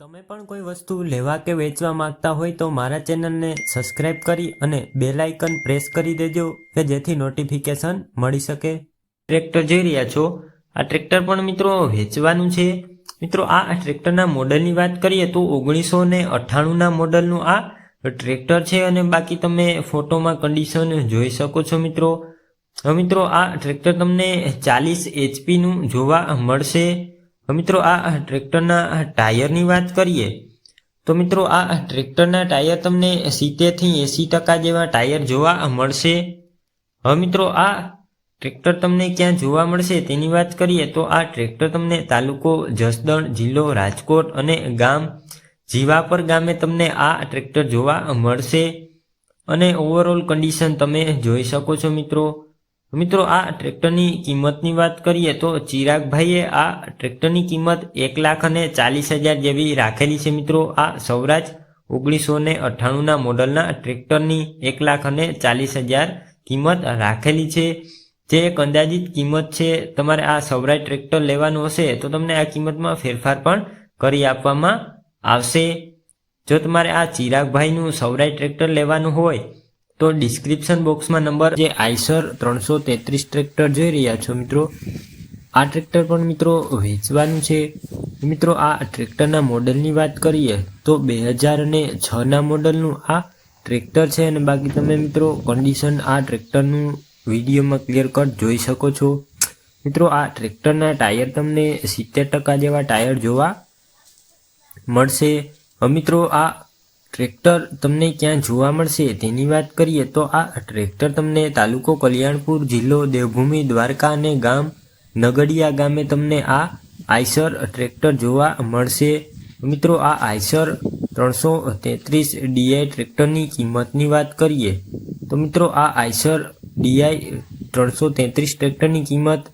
તમે પણ કોઈ વસ્તુ લેવા કે વેચવા માંગતા હોય તો મારા ચેનલને સબસ્ક્રાઇબ કરી અને બેલ આઇકન પ્રેસ કરી દેજો કે જેથી નોટિફિકેશન મળી શકે. ટ્રેક્ટર જોઈ રહ્યા છો? આ ટ્રેક્ટર પણ મિત્રો વેચવાનું છે. મિત્રો, આ ટ્રેક્ટરના મોડલની વાત કરીએ તો ઓગણીસો ને અઠ્ઠાણુંના મોડલનું આ ટ્રેક્ટર છે અને બાકી તમે ફોટોમાં કન્ડિશન જોઈ શકો છો મિત્રો. મિત્રો, આ ટ્રેક્ટર તમને ચાલીસ એચપીનું જોવા મળશે. હવે મિત્રો આ ટ્રેક્ટરના ટાયરની વાત કરીએ, તો મિત્રો આ ટ્રેક્ટરના ટાયર તમને સિત્તેરથી એંસી ટકા જેવા ટાયર જોવા મળશે. હવે મિત્રો આ ટ્રેક્ટર તમને ક્યાં જોવા મળશે તેની વાત કરીએ, તો આ ટ્રેક્ટર તમને તાલુકો જસદણ, જિલ્લો રાજકોટ અને ગામ જીવાપર ગામે તમને આ ટ્રેક્ટર જોવા મળશે. અને ઓવરઓલ કન્ડિશન તમે જોઈ શકો છો મિત્રો. મિત્રો, આ ટ્રેક્ટરની કિંમતની વાત કરીએ તો ચિરાગભાઈએ આ ટ્રેક્ટરની કિંમત એક લાખ અને ચાલીસ હજાર જેવી રાખેલી છે મિત્રો. આ સૌરાજ ઓગણીસો ને અઠ્ઠાણુંના મોડલના ટ્રેક્ટરની એક લાખ અને ચાલીસ હજાર કિંમત રાખેલી છે. જે એક અંદાજિત કિંમત છે. તમારે આ સૌરાજ ટ્રેક્ટર લેવાનું હશે તો તમને આ કિંમતમાં ફેરફાર પણ કરી આપવામાં આવશે. જો તમારે આ ચિરાગભાઈનું સૌરાજ ટ્રેક્ટર લેવાનું હોય તો ડિસ્ક્રિપ્શન બોક્સમાં નંબર જે આઈસર ત્રણસો તેત્રીસ ટ્રેક્ટર જોઈ રહ્યા છો મિત્રો. આ ટ્રેક્ટર પણ મિત્રો વેચવાનું છે. મિત્રો આ ટ્રેક્ટરના મોડલની વાત કરીએ તો બે હજાર અને છના મોડલનું આ ટ્રેક્ટર છે અને બાકી તમે મિત્રો કન્ડિશન આ ટ્રેક્ટરનું વિડીયોમાં ક્લિયર કટ જોઈ શકો છો. મિત્રો આ ટ્રેક્ટરના ટાયર તમને સિત્તેર ટકા જેવા ટાયર જોવા મળશે. મિત્રો આ ટ્રેક્ટર તમને ક્યાં જોવા મળશે તેની વાત કરીએ તો આ ટ્રેક્ટર તમને તાલુકો કલ્યાણપુર, જિલ્લો દેવભૂમિ, દ્વારકા અને ગામ નગડિયા ગામે તમને આ આઈસર ટ્રેક્ટર જોવા મળશે. મિત્રો, આ આઈસર ત્રણસો તેત્રીસ ડીઆઈ ટ્રેક્ટરની કિંમતની વાત કરીએ તો મિત્રો, આ આઈસર ડીઆઈ ત્રણસો તેત્રીસ ટ્રેક્ટરની કિંમત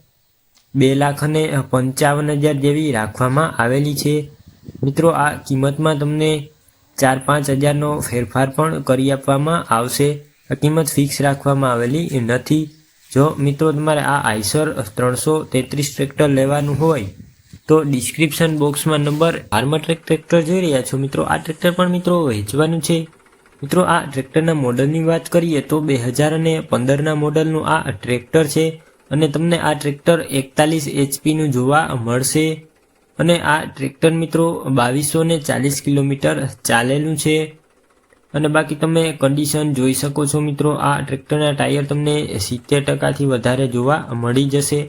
બે લાખ અને પંચાવન હજાર જેવી રાખવામાં આવેલી છે. મિત્રો, આ કિંમતમાં તમને ચાર પાંચ હજારનો ફેરફાર પણ કરી આપવામાં આવશે. કિંમત ફિક્સ રાખવામાં આવેલી નથી. જો મિત્રો તમારે આ આઈસર ત્રણસો તેત્રીસ ટ્રેક્ટર લેવાનું હોય, તો ડિસ્ક્રિપ્શન બોક્સમાં નંબર આર્મટ્રેક ટ્રેક્ટર જોઈ રહ્યા છો મિત્રો. આ ટ્રેક્ટર પણ મિત્રો વેચવાનું છે. મિત્રો, આ ટ્રેક્ટરના મોડલની વાત કરીએ તો બે હજાર અને પંદરના મોડલનું આ ટ્રેક્ટર છે અને તમને આ ટ્રેક્ટર એકતાલીસ એચપીનું જોવા મળશે. અને આ ટ્રેક્ટર મિત્રો બાવીસો ને ચાલીસ કિલોમીટર ચાલેલું છે. અને બાકી તમે કન્ડિશન જોઈ શકો છો મિત્રો, આ ટ્રેક્ટરના ટાયર તમને સિત્તેર ટકાથી વધારે જોવા મળી જશે.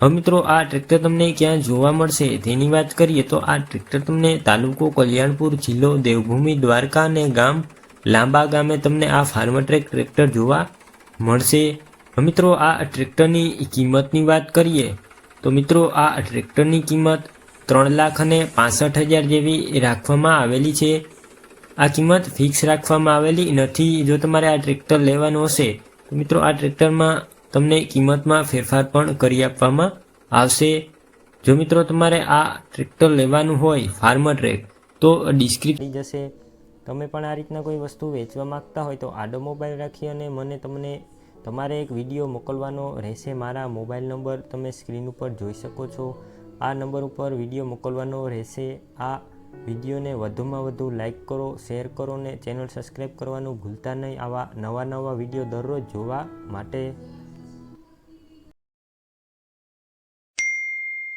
હવે મિત્રો, આ ટ્રેક્ટર તમને ક્યાં જોવા મળશે તેની વાત કરીએ તો આ ટ્રેક્ટર તમને તાલુકો કલ્યાણપુર જિલ્લો દેવભૂમિ દ્વારકા અને ગામ લાંબા ગામે તમને આ ફાર્મટ્રેક ટ્રેક્ટર જોવા મળશે. મિત્રો, આ ટ્રેક્ટરની કિંમતની વાત કરીએ તો મિત્રો, આ ટ્રેક્ટરની કિંમત ત્રણ લાખ અને પાસઠ હજાર જેવી રાખવામાં આવેલી છે. આ કિંમત ફિક્સ રાખવામાં આવેલી નથી. જો તમારે આ ટ્રેક્ટર લેવાનું હશે, તો મિત્રો, આ ટ્રેક્ટરમાં તમને કિંમતમાં ફેરફાર પણ કરી આપવામાં આવશે. જો મિત્રો, તમારે આ ટ્રેક્ટર લેવાનું હોય, ફાર્મર ટ્રેક, તો ડિસ્ક્રિપ થઈ જશે. તમે પણ આ રીતના કોઈ વસ્તુ વેચવા માંગતા હોય તો આડો મોબાઈલ રાખી અને મને તમને તમારે એક વીડિયો મોકલવાનો રહેશે મારા મોબાઈલ નંબર. તમે સ્ક્રીન ઉપર જોઈ શકો છો. આ નંબર ઉપર વીડિયો મોકલવાનો રહેશે. આ વિડીયોને વધુમાં વધુ લાઇક કરો, શેર કરો ને ચેનલ સબસ્ક્રાઈબ કરવાનું ભૂલતા નહીં. આવા નવા નવા વીડિયો દરરોજ જોવા માટે